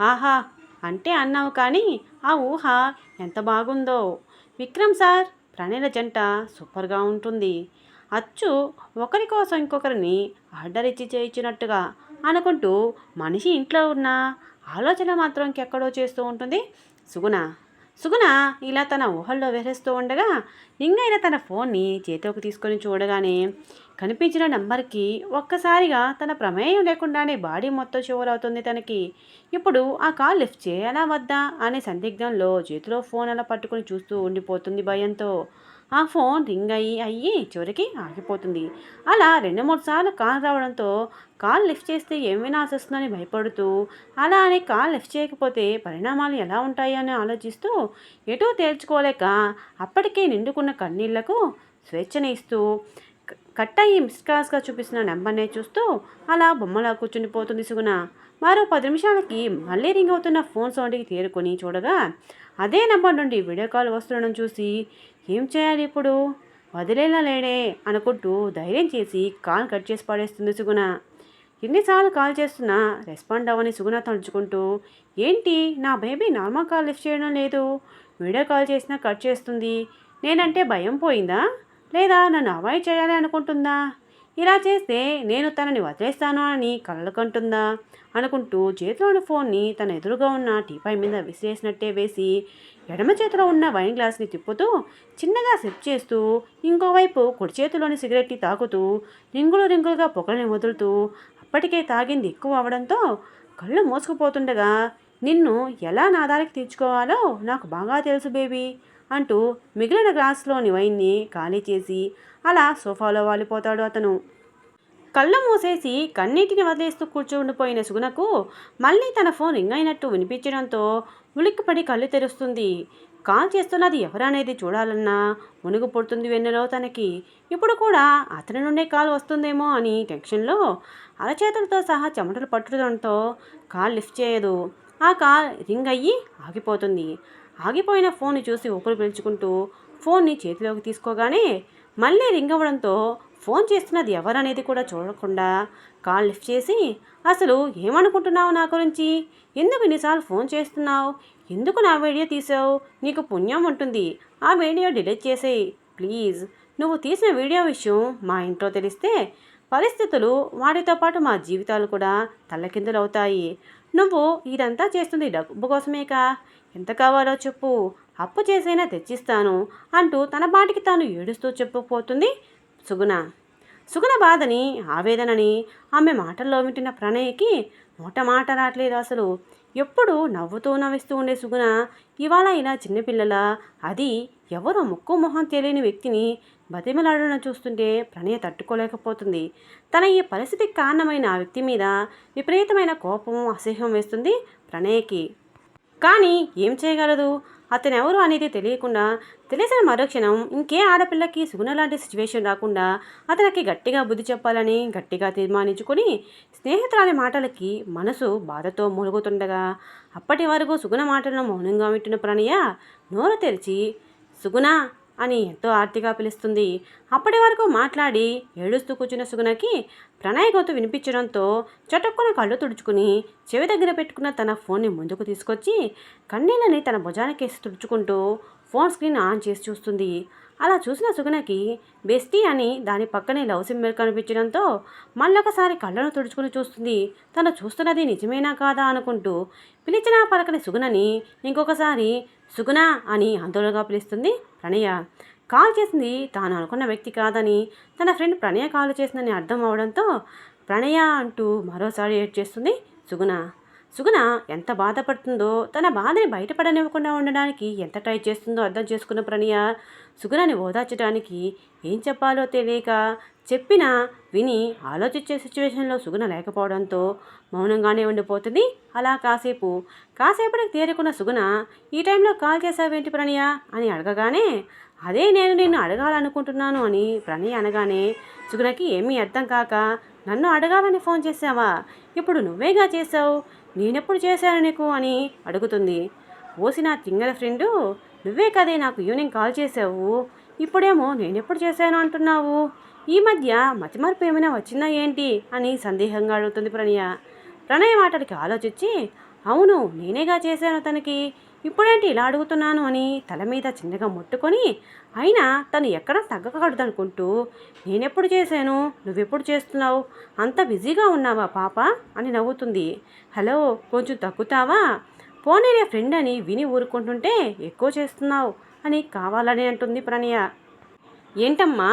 ఆహా అంటే అన్నావు కానీ ఆ ఊహ ఎంత బాగుందో. విక్రమ్ సార్ ప్రణయల జంట సూపర్గా ఉంటుంది. అచ్చు ఒకరి కోసం ఇంకొకరిని ఆర్డర్ ఇచ్చి చేయించినట్టుగా అనుకుంటూ మనిషి ఇంట్లో ఉన్న ఆలోచన మాత్రం ఇంకెక్కడో చేస్తూ ఉంటుంది. సుగుణ సుగుణ ఇలా తన ఊహల్లో విహరిస్తూ ఉండగా నింగైన తన ఫోన్ని చేతిలోకి తీసుకొని చూడగానే కనిపించిన నంబర్కి ఒక్కసారిగా తన ప్రమేయం లేకుండానే బాడీ మొత్తం షోర్ అవుతుంది తనకి. ఇప్పుడు ఆ కాల్ లిఫ్ట్ చేయాలా వద్దా అనే సందిగ్ధంలో చేతిలో ఫోన్ అలా పట్టుకుని చూస్తూ ఉండిపోతుంది భయంతో. ఆ ఫోన్ రింగ్ అయ్యి అయ్యి చివరికి ఆగిపోతుంది. అలా రెండు మూడు సార్లు కాల్ రావడంతో కాల్ లిఫ్ట్ చేస్తే ఏం వినాల్సి వస్తుందని భయపడుతూ అలా అని కాల్ లిఫ్ట్ చేయకపోతే పరిణామాలు ఎలా ఉంటాయని ఆలోచిస్తూ ఎటో తేల్చుకోలేక అప్పటికే నిండుకున్న కన్నీళ్ళకు స్వేచ్ఛనిస్తూ కట్ అయ్యి మిస్ క్లాస్గా చూపిస్తున్న నెంబర్నే చూస్తూ అలా బొమ్మలా కూర్చుని పోతుంది సుగుణ. మరో పది నిమిషాలకి మళ్ళీ రింగ్ అవుతున్న ఫోన్ సౌండ్కి తేరుకొని చూడగా అదే నెంబర్ నుండి వీడియో కాల్ వస్తుండడం చూసి ఏం చేయాలి ఇప్పుడు? వదిలేలా లేడే? అనుకుంటూ ధైర్యం చేసి కాల్ కట్ చేసి పడేస్తుంది సుగుణ. ఎన్నిసార్లు కాల్ చేస్తున్నా రెస్పాండ్ అవ్వని సుగుణ తలుచుకుంటూ ఏంటి నా బేబీ నార్మల్ కాల్ లిఫ్ట్ చేయడం లేదు? వీడియో కాల్ చేసినా కట్ చేస్తుంది. నేనంటే భయం పోయిందా? లేదా నన్ను అవాయిడ్ చేయాలి అనుకుంటుందా? ఇలా చేస్తే నేను తనని వదిలేస్తాను అని కలలు కంటుందా? అనుకుంటూ చేతిలోని ఫోన్ని తన ఎదురుగా ఉన్న టీపై మీద విసిరేసినట్టే వేసి ఎడమ చేతిలో ఉన్న వైన్ గ్లాస్ని తిప్పుతూ చిన్నగా సిప్ చేస్తూ ఇంకోవైపు కుడి చేతిలోని సిగరెట్ని తాకుతూ రింగులు రింగులుగా పొగలని వదులుతూ అప్పటికే తాగింది ఎక్కువ అవడంతో కళ్ళు మోసుకుపోతుండగా నిన్ను ఎలా నా దారికి తీర్చుకోవాలో నాకు బాగా తెలుసు బేబీ. అంటూ మిగిలిన గ్లాసులోని వైన్ని ఖాళీ చేసి అలా సోఫాలో వాలిపోతాడు అతను. కళ్ళు మూసేసి కన్నీటిని వదిలేస్తూ కూర్చుండిపోయిన సుగుణకు మళ్ళీ తన ఫోన్ రింగ్ అయినట్టు వినిపించడంతో ఉలిక్కిపడి కళ్ళు తెరుస్తుంది. కాల్ చేస్తున్నది ఎవరనేది చూడాలన్నా మునుగు పుడుతుంది వెన్నెలో తనకి. ఇప్పుడు కూడా అతని నుండే కాల్ వస్తుందేమో అని టెన్షన్లో అరచేతులతో సహా చెమటలు పట్టుడంతో కాల్ లిఫ్ట్ చేయదు. ఆ కాల్ రింగ్ అయ్యి ఆగిపోతుంది. ఆగిపోయిన ఫోన్ని చూసి ఊపిరి పీల్చుకుంటూ ఫోన్ని చేతిలోకి తీసుకోగానే మళ్ళీ రింగ్ అవ్వడంతో ఫోన్ చేస్తున్నది ఎవరనేది కూడా చూడకుండా కాల్ లిఫ్ట్ చేసి అసలు ఏమనుకుంటున్నావు నా గురించి? ఎందుకు ఇన్నిసార్లు ఫోన్ చేస్తున్నావు? ఎందుకు నా వీడియో తీసావు? నీకు పుణ్యం ఉంటుంది. ఆ వీడియో డిలీట్ చేసేయి. ప్లీజ్ నువ్వు తీసిన వీడియో విషయం మా ఇంట్లో తెలిస్తే పరిస్థితులు వాటితో పాటు మా జీవితాలు కూడా తల్లకిందులవుతాయి నువ్వు ఇదంతా చేస్తుంది డబ్బు కోసమేకా? ఎంత కావాలో చెప్పు. అప్పు చేసైనా తెచ్చిస్తాను అంటూ తన బాటికి తాను ఏడుస్తూ చెప్పుకుపోతుంది సుగుణ. సుగుణ బాధని ఆవేదనని ఆమె మాటల్లో వింటున్న ప్రణయ్కి నోట మాట రావట్లేదు అసలు. ఎప్పుడు నవ్వుతూ నవ్విస్తూ ఉండే సుగుణ ఇవాళ ఇలా చిన్నపిల్లల అది ఎవరో ముక్కు మొహం తెలియని వ్యక్తిని బతిమలాడడం చూస్తుంటే ప్రణయ తట్టుకోలేకపోతుంది. తన ఈ పరిస్థితికి కారణమైన ఆ వ్యక్తి మీద విపరీతమైన కోపం అసహ్యం వేస్తుంది ప్రణయకి. కానీ ఏం చేయగలదు? అతను ఎవరు అనేది తెలియకుండా తెలిసిన మరుక్షణం ఇంకే ఆడపిల్లకి సుగుణ లాంటి సిచ్యువేషన్ రాకుండా అతనికి గట్టిగా బుద్ధి చెప్పాలని గట్టిగా తీర్మానించుకొని స్నేహితురాలి మాటలకి మనసు బాధతో మూలుగుతుండగా అప్పటి వరకు సుగుణ మాటలను మౌనంగా వింటున్న ప్రణయ నోరు తెరిచి సుగుణ అని ఎంతో ఆర్తిగా పిలుస్తుంది. అప్పటి వరకు మాట్లాడి ఏడుస్తూ కూర్చున్న సుగుణకి ప్రణయ గొంతు వినిపించడంతో చటుక్కున కళ్ళు తుడుచుకుని చెవి దగ్గర పెట్టుకున్న తన ఫోన్ని ముందుకు తీసుకొచ్చి కన్నీళ్ళని తన భుజానికేసి తుడుచుకుంటూ ఫోన్ స్క్రీన్ ఆన్ చేసి చూస్తుంది. అలా చూసిన సుగుణకి బెస్టీ అని దాని పక్కనే లవ్ సింబల్ కనిపించడంతో మళ్ళొకసారి కళ్ళను తుడుచుకుని చూస్తుంది. తను చూస్తున్నది నిజమేనా కాదా అనుకుంటూ పిలిచిన పలకని సుగుణని ఇంకొకసారి సుగుణ అని ఆందోళనగా పిలుస్తుంది ప్రణయ. కాల్ చేసింది తాను అనుకున్న వ్యక్తి కాదని తన ఫ్రెండ్ ప్రణయ కాల్ చేసిందని అర్థం అవడంతో ప్రణయ అంటూ మరోసారి ఏడ్ చేస్తుంది సుగుణ. సుగుణ ఎంత బాధపడుతుందో తన బాధని బయటపడనివ్వకుండా ఉండడానికి ఎంత ట్రై చేస్తుందో అర్థం చేసుకున్న ప్రణయ సుగుణని ఓదార్చడానికి ఏం చెప్పాలో తెలియక చెప్పినా విని ఆలోచించే సిచ్యువేషన్లో సుగుణ లేకపోవడంతో మౌనంగానే ఉండిపోతుంది. అలా కాసేపు కాసేపటికి తేరుకున్న సుగుణ ఈ టైంలో కాల్ చేసావేంటి ప్రణయ? అని అడగగానే అదే నేను నిన్ను అడగాలనుకుంటున్నాను అని ప్రణయ అనగానే సుగుణకి ఏమీ అర్థం కాక నన్ను అడగాలని ఫోన్ చేసావా ఇప్పుడు నువ్వేగా చేసావు నేనెప్పుడు చేశాను నీకు? అని అడుగుతుంది. ఓసి నా తింగల ఫ్రెండు నువ్వే కదే నాకు ఈవినింగ్ కాల్ చేసావు ఇప్పుడేమో నేనెప్పుడు చేశాను అంటున్నావు? ఈ మధ్య మతిమార్పు ఏమైనా వచ్చిందా ఏంటి అని సందేహంగా అడుగుతుంది ప్రణయ. ప్రణయ మాటలకి ఆలోచించి అవును నేనేగా చేశాను తనకి. ఇప్పుడేంటి ఇలా అడుగుతున్నాను? అని తల మీద చిన్నగా ముట్టుకొని అయినా తను ఎక్కడ తగ్గకూడదనుకుంటూ నేనెప్పుడు చేశాను? నువ్వెప్పుడు చేస్తున్నావు? అంత బిజీగా ఉన్నావా పాప? అని నవ్వుతుంది. హలో కొంచెం తగ్గుతావా? పోనీనే ఫ్రెండ్ అని విని ఊరుకుంటుంటే ఎక్కువ చేస్తున్నావు అని కావాలని అంటుంది ప్రణయ. ఏంటమ్మా?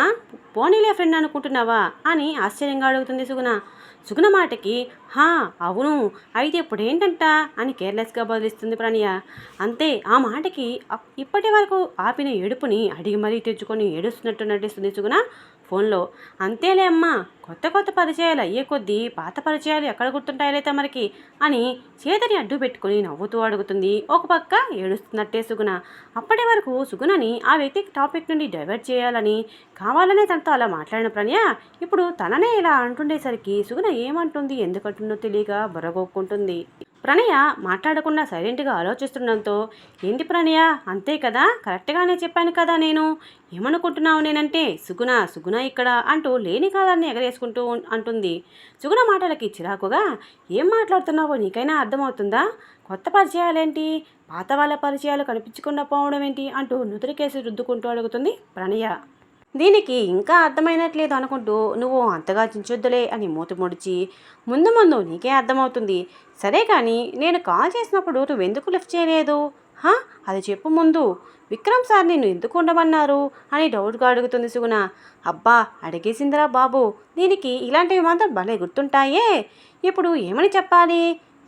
పోనీలే ఫ్రెండ్ అనుకుంటున్నావా? అని ఆశ్చర్యంగా అడుగుతుంది సుగుణ. సుగుణ మాటకి హా అవును. అయితే ఇప్పుడు ఏంటంట అని కేర్లెస్గా బదిలిస్తుంది ప్రణయ. అంతే ఆ మాటకి ఇప్పటి వరకు ఆపిన ఏడుపుని అడిగి మరీ తెచ్చుకొని ఏడుస్తున్నట్టు నటిస్తుంది సుగుణ. ఫోన్లో. అంతేలే అమ్మా కొత్త కొత్త పరిచయాలు అయ్యే కొద్దీ పాత పరిచయాలు ఎక్కడ గుర్తుంటాయలే తమరికి అని చేతిని అడ్డు పెట్టుకుని నవ్వుతూ అడుగుతుంది. ఒక పక్క ఏడుస్తున్నట్టే సుగుణ. అప్పటి వరకు సుగుణని ఆ వ్యక్తి టాపిక్ నుండి డైవర్ట్ చేయాలని కావాలనే తనతో అలా మాట్లాడిన ప్రణయ ఇప్పుడు తననే ఇలా అంటుండేసరికి సుగుణ ఏమంటుంది ఎందుకంటుందో తెలియక బుర్రగొక్కుంటుంది. ప్రణయ మాట్లాడకుండా సైలెంట్గా ఆలోచిస్తుండడంతో ఏంటి ప్రణయ? అంతే కదా? కరెక్ట్గానే చెప్పాను కదా నేను. ఏమనుకుంటున్నావు నేనంటే సుగుణ సుగుణ ఇక్కడ అంటూ లేని కాలాన్ని ఎగరేసుకుంటూ అంటుంది. సుగుణ మాటలకి చిరాకుగా ఏం మాట్లాడుతున్నావో నీకైనా అర్థమవుతుందా? కొత్త పరిచయాలేంటి? పాత వాళ్ళ పరిచయాలు కనిపించకుండా పోవడం ఏంటి అంటూ నుదురికేసి రుద్దుకుంటూ అడుగుతుంది ప్రణయ. దీనికి ఇంకా అర్థమైనట్లేదు అనుకుంటూ నువ్వు అంతగా చించొద్దులే అని మూతి ముడిచి ముందు ముందు నీకే అర్థమవుతుంది. సరే కానీ నేను కాల్ చేసినప్పుడు నువ్వెందుకు లిఫ్ట్ చేయలేదు? హా? అది చెప్పు ముందు. విక్రమ్ సార్ నిన్ను ఎందుకు ఉండమన్నారు? అని డౌట్గా అడుగుతుంది సుగుణ. అబ్బా అడిగేసిందిరా బాబు. దీనికి ఇలాంటివి మాత్రం భలే గుర్తుంటాయే. ఇప్పుడు ఏమని చెప్పాలి?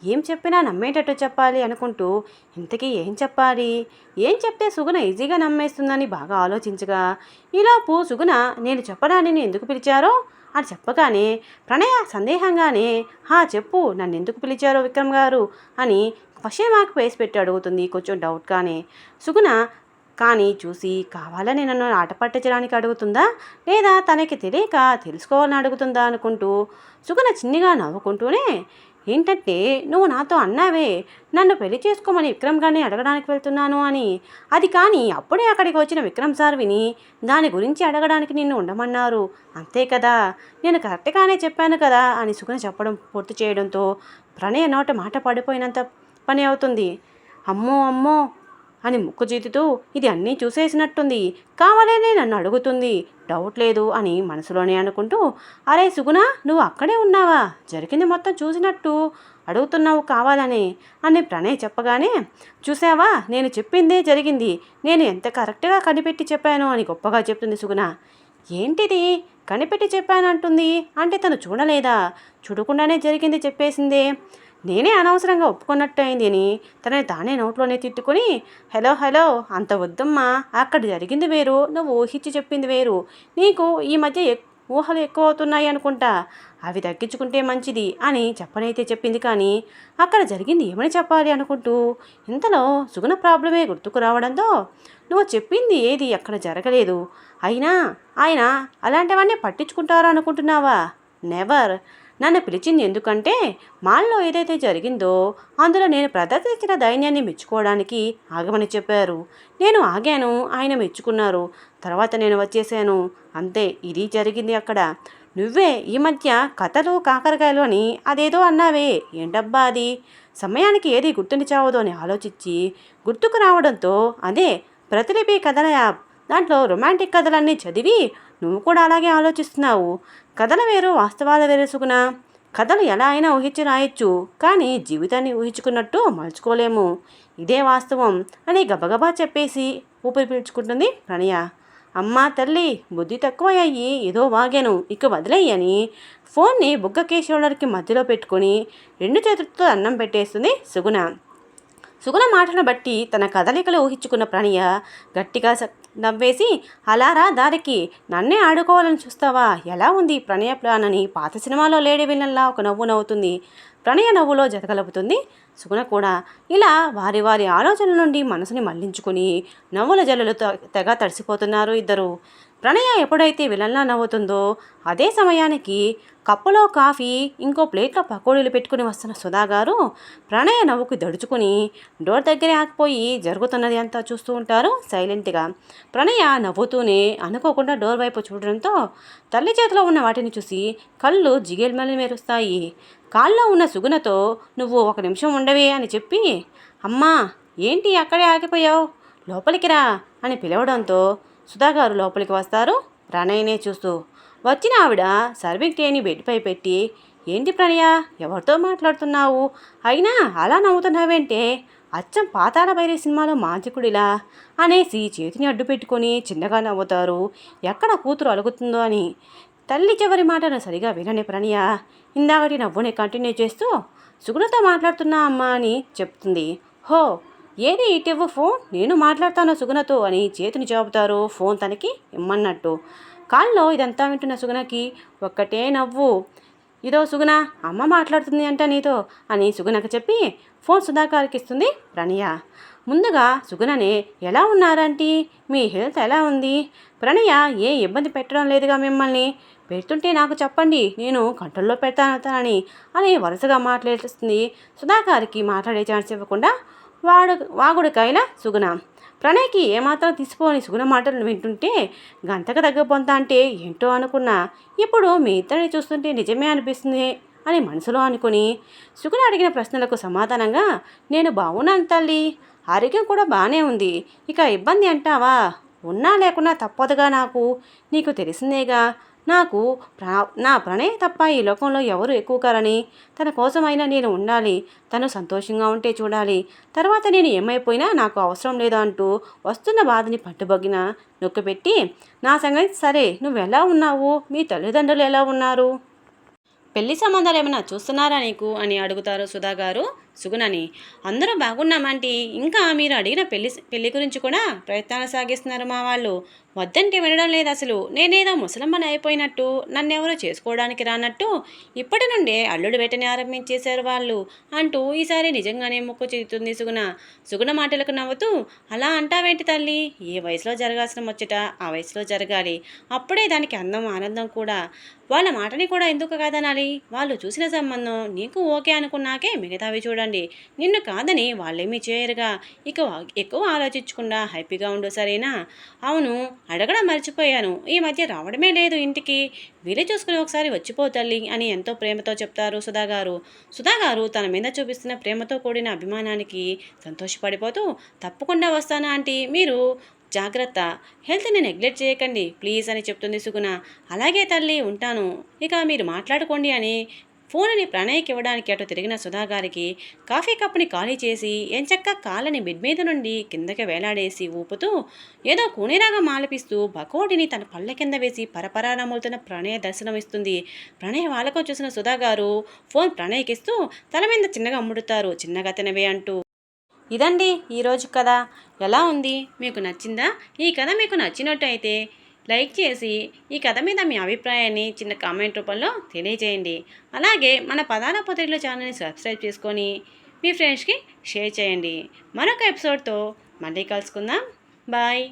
ఏం చెప్పినా నమ్మేటట్టు చెప్పాలి అనుకుంటూ ఇంతకీ ఏం చెప్పాలి? ఏం చెప్తే సుగుణ ఈజీగా నమ్మేస్తుందని బాగా ఆలోచించగా ఈలోపు సుగుణ నేను చెప్పడానికి ఎందుకు పిలిచారో? అని చెప్పగానే ప్రణయ సందేహంగానే హా చెప్పు నన్ను ఎందుకు పిలిచారో విక్రమ్ గారు? అని క్వశ్చన్ మార్క్ వేసి పెట్టి అడుగుతుంది కొంచెం డౌట్గానే. సుగుణ కానీ చూసి కావాలని నన్ను ఆట పట్టించడానికి అడుగుతుందా? లేదా తనకి తెలియక తెలుసుకోవాలని అడుగుతుందా? అనుకుంటూ సుగుణ చిన్నగా నవ్వుకుంటూనే ఏంటంటే నువ్వు నాతో అన్నావే నన్ను పెళ్ళి చేసుకోమని విక్రమ్ గారిని అడగడానికి వెళ్తున్నాను అని. అది కానీ అప్పుడే అక్కడికి వచ్చిన విక్రమ్ సార్ విని దాని గురించి అడగడానికి నిన్ను ఉండమన్నారు. అంతే కదా నేను కరెక్ట్గానే చెప్పాను కదా అని సుగుణ చెప్పడం పూర్తి చేయడంతో ప్రణయ నోట మాట పడిపోయినంత పని అవుతుంది. అమ్మో అమ్మో అని ముక్కుజీతుతూ ఇది అన్నీ చూసేసినట్టుంది. కావాలనే నన్ను అడుగుతుంది. డౌట్ లేదు అని మనసులోనే అనుకుంటూ అరే సుగుణ నువ్వు అక్కడే ఉన్నావా? జరిగింది మొత్తం చూసినట్టు. అడుగుతున్నావు కావాలని అని ప్రణయ్ చెప్పగానే చూసావా నేను చెప్పిందే జరిగింది. నేను ఎంత కరెక్ట్గా కనిపెట్టి చెప్పాను అని గొప్పగా చెప్తుంది సుగుణ. ఏంటిది? కనిపెట్టి చెప్పానంటుంది? అంటే తను చూడలేదా? చూడకుండానే జరిగింది చెప్పేసిందే. నేనే అనవసరంగా ఒప్పుకున్నట్టు అయిందని తనని తానే నోట్లోనే తిట్టుకుని హలో హలో అంత వద్దమ్మా అక్కడ జరిగింది వేరు నువ్వు ఊహించి చెప్పింది వేరు నీకు ఈ మధ్య ఊహలు ఎక్కువ అవుతున్నాయి అనుకుంటా అవి తగ్గించుకుంటే మంచిది అని చెప్పనైతే చెప్పింది కానీ అక్కడ జరిగింది ఏమని చెప్పాలి అనుకుంటూ ఇంతలో సుగుణ ప్రాబ్లమే గుర్తుకు రావడంతో నువ్వు చెప్పింది ఏది అక్కడ జరగలేదు అయినా ఆయన అలాంటివన్నీ పట్టించుకుంటారా అనుకుంటున్నావా? నెవర్ నన్ను పిలిచింది ఎందుకంటే మాల్లో ఏదైతే జరిగిందో అందులో నేను ప్రదర్శించిన ధైర్యాన్ని మెచ్చుకోవడానికి ఆగమని చెప్పారు. నేను ఆగాను ఆయన మెచ్చుకున్నారు. తర్వాత నేను వచ్చేసాను. అంతే ఇది జరిగింది అక్కడ. నువ్వే ఈ మధ్య కథలు కాకరకాయలు అని అదేదో అన్నావే. ఏంటబ్బా అది? సమయానికి ఏది గుర్తుండిచావదో అని ఆలోచించి గుర్తుకు రావడంతో అదే ప్రతిలిపి కథల యాప్. దాంట్లో రొమాంటిక్ కథలన్నీ చదివి నువ్వు కూడా అలాగే ఆలోచిస్తున్నావు. కథలు వేరు వాస్తవాలు వేరు సుగుణ. కథలు ఎలా అయినా ఊహించి రాయొచ్చు కానీ జీవితాన్ని ఊహించుకున్నట్టు మలుచుకోలేము. ఇదే వాస్తవం అని గబగబా చెప్పేసి ఊపిరి పీల్చుకుంటుంది ప్రణయ. అమ్మ తల్లి బుద్ధి తక్కువ అయ్యి ఏదో వాగాను ఇక వదిలేయని ఫోన్ని బుగ్గ షోల్డర్కి మధ్యలో పెట్టుకొని రెండు చేతులతో అన్నం పెట్టేస్తుంది సుగుణ. సుగుణ మాటను బట్టి తన కదలికలు ఊహించుకున్న ప్రణయ గట్టిగా నవ్వేసి అలారా దారికి నన్నే ఆడుకోవాలని చూస్తావా? ఎలా ఉంది ప్రణయ ప్లాన్? అని పాత సినిమాలో లేడీ విలన్లా ఒక నవ్వు నవ్వుతుంది. ప్రణయ నవ్వులో జతకలుపుతుంది సుగుణ కూడా. ఇలా వారి వారి ఆలోచనల నుండి మనసుని మళ్ళించుకుని నవ్వుల జల్లులు తెగ తడిసిపోతున్నారు ఇద్దరు. ప్రణయ ఎప్పుడైతే విలన్లా నవ్వుతుందో అదే సమయానికి కప్పులో కాఫీ ఇంకో ప్లేట్లో పకోడీలు పెట్టుకుని వస్తున్న సుధా గారు ప్రణయ నవ్వుకి దడుచుకుని డోర్ దగ్గరే ఆగిపోయి జరుగుతున్నది అంతా చూస్తూ ఉంటారు సైలెంట్గా. ప్రణయ నవ్వుతూనే అనుకోకుండా డోర్ వైపు చూడడంతో తల్లి చేతిలో ఉన్న వాటిని చూసి కళ్ళు జిగేల్మల్ని మెరుస్తాయి. కాల్లో ఉన్న సుగుణతో నువ్వు ఒక నిమిషం ఉండవే అని చెప్పి అమ్మా ఏంటి అక్కడే ఆగిపోయావు? లోపలికి రా అని పిలవడంతో సుధాగారు లోపలికి వస్తారు. ప్రణయ్నే చూస్తూ వచ్చిన ఆవిడ సర్వింగ్ టేని బెడ్పై పెట్టి ఏంటి ప్రణయ ఎవరితో మాట్లాడుతున్నావు? అయినా అలా నవ్వుతున్నావేంటే? అచ్చం పాతాల భైరే సినిమాలో మాంత్రికుడిలా అనేసి చేతిని అడ్డు పెట్టుకొని చిన్నగా నవ్వుతారు. ఎక్కడ కూతురు అలుగుతుందో అని. తల్లి చివరి మాటను సరిగా వినని ప్రణయ ఇందాకటి నవ్వుని కంటిన్యూ చేస్తూ సుగుణతో మాట్లాడుతున్నా అమ్మా అని చెప్తుంది. హో ఏది ఇటివ్వు ఫోన్ నేను మాట్లాడతాను సుగుణతో అని చేతిని చాపుతారు ఫోన్ తనకి ఇమ్మన్నట్టు. కాల్లో ఇదంతా వింటున్న సుగుణకి ఒక్కటే నవ్వు. ఇదో సుగుణ అమ్మ మాట్లాడుతుంది అంట నీతో అని సుగుణకు చెప్పి ఫోన్ సుధాకర్కి ఇస్తుంది ప్రణయ. ముందుగా సుగుణనే ఎలా ఉన్నారంటీ మీ హెల్త్ ఎలా ఉంది? ప్రణయ ఏ ఇబ్బంది పెట్టడం లేదుగా మిమ్మల్ని? పెడుతుంటే నాకు చెప్పండి నేను కంట్రోల్లో పెడతానని అని వరుసగా మాట్లాడుతుంది సుధాకర్కి మాట్లాడే ఛాన్స్ ఇవ్వకుండా వాడు వాగుడు సుగుణ. ప్రణయ్కి ఏమాత్రం తీసిపోని సుగుణ మాటలు వింటుంటే గంతకు తగ్గిపోతా అంటే ఏంటో అనుకున్నా. ఇప్పుడు మీ ఇద్దరిని చూస్తుంటే నిజమే అనిపిస్తుంది అని మనసులో అనుకుని సుగుణ అడిగిన ప్రశ్నలకు సమాధానంగా నేను బాగున్నాను తల్లి. ఆరోగ్యం కూడా బాగానే ఉంది. ఇక ఇబ్బంది అంటావా? ఉన్నా లేకున్నా తప్పదుగా నాకు. నీకు తెలిసిందేగా? నాకు ప్రా నా ప్రణయ్ తప్ప ఈ లోకంలో ఎవరు ఎక్కువ కారని? తన కోసమైనా నేను ఉండాలి తను సంతోషంగా ఉంటే చూడాలి. తర్వాత నేను ఏమైపోయినా నాకు అవసరం లేదా అంటూ వస్తున్న బాధని పట్టుబగిన నొక్కపెట్టి నా సంగతి సరే నువ్వు ఎలా ఉన్నావు? మీ తల్లిదండ్రులు ఎలా ఉన్నారు? పెళ్ళి సంబంధాలు ఏమైనా చూస్తున్నారా నీకు? అని అడుగుతారు సుధా గారు సుగుణని. అందరూ బాగున్నామంటీ ఇంకా మీరు అడిగిన పెళ్ళి పెళ్ళి గురించి కూడా ప్రయత్నాలు సాగిస్తున్నారు మా వాళ్ళు. వద్దంటే వినడం లేదు అసలు. నేనేదో ముసలమ్మని అయిపోయినట్టు నన్నెవరో చేసుకోవడానికి రానట్టు ఇప్పటి నుండే అల్లుడు వేటని ఆరంభించేశారు వాళ్ళు అంటూ ఈసారి నిజంగానే మొక్కు చేస్తుంది సుగుణ. సుగుణ మాటలకు నవ్వుతూ అలా అంటావేంటి తల్లి? ఏ వయసులో జరగాల్సిన ముచ్చట? ఆ వయసులో జరగాలి. అప్పుడే దానికి అందం ఆనందం కూడా. వాళ్ళ మాటని కూడా ఎందుకు కాదనాలి? వాళ్ళు చూసిన సంబంధం నీకు ఓకే అనుకున్నాకే మిగతావి చూడండి. నిన్ను కాదని వాళ్ళేమీ చేయరుగా. ఇక ఎక్కువ ఆలోచించకుండా హ్యాపీగా ఉండు సరేనా? అవును అడగడం మర్చిపోయాను. ఈ మధ్య రావడమే లేదు ఇంటికి. వీరే చూసుకుని ఒకసారి వచ్చిపో తల్లి అని ఎంతో ప్రేమతో చెప్తారు సుధాగారు. సుధాగారు తన మీద చూపిస్తున్న ప్రేమతో కూడిన అభిమానానికి సంతోషపడిపోతూ తప్పకుండా వస్తానా ఆంటీ? మీరు జాగ్రత్త. హెల్త్ని నెగ్లెక్ట్ చేయకండి. ప్లీజ్ అని చెప్తుంది సుగుణ. అలాగే తల్లి ఉంటాను. ఇక మీరు మాట్లాడుకోండి అని ఫోన్ని ప్రణయ్కి ఇవ్వడానికి అటు తిరిగిన సుధాగారికి కాఫీ కప్పుని ఖాళీ చేసి ఎంచక్క కాళ్ళని బెడ్ మీద నుండి కిందకి వేలాడేసి ఊపుతూ ఏదో కూనేరాగా మాలపిస్తూ బకోటిని తన పళ్ళ కింద వేసి పరపరా నమ్ములుతున్న ప్రణయ దర్శనమిస్తుంది ప్రణయ వాళ్ళకో చూసిన సుధాగారు ఫోన్ ప్రణయ్కిస్తూ తల మీద చిన్నగా అమ్ముడుతారు. చిన్నగా తినవే అంటూ. ఇదండి ఈరోజు కథ. ఎలా ఉంది? మీకు నచ్చిందా? ఈ కథ మీకు నచ్చినట్టు అయితే లైక్ చేసి ఈ కథ మీద మీ అభిప్రాయాన్ని చిన్న కామెంట్ రూపంలో తెలియజేయండి. అలాగే మన పదాల పొదరిలో ఛానల్ని సబ్స్క్రైబ్ చేసుకొని మీ ఫ్రెండ్స్కి షేర్ చేయండి. మరొక ఎపిసోడ్తో మళ్ళీ కలుసుకుందాం. బాయ్.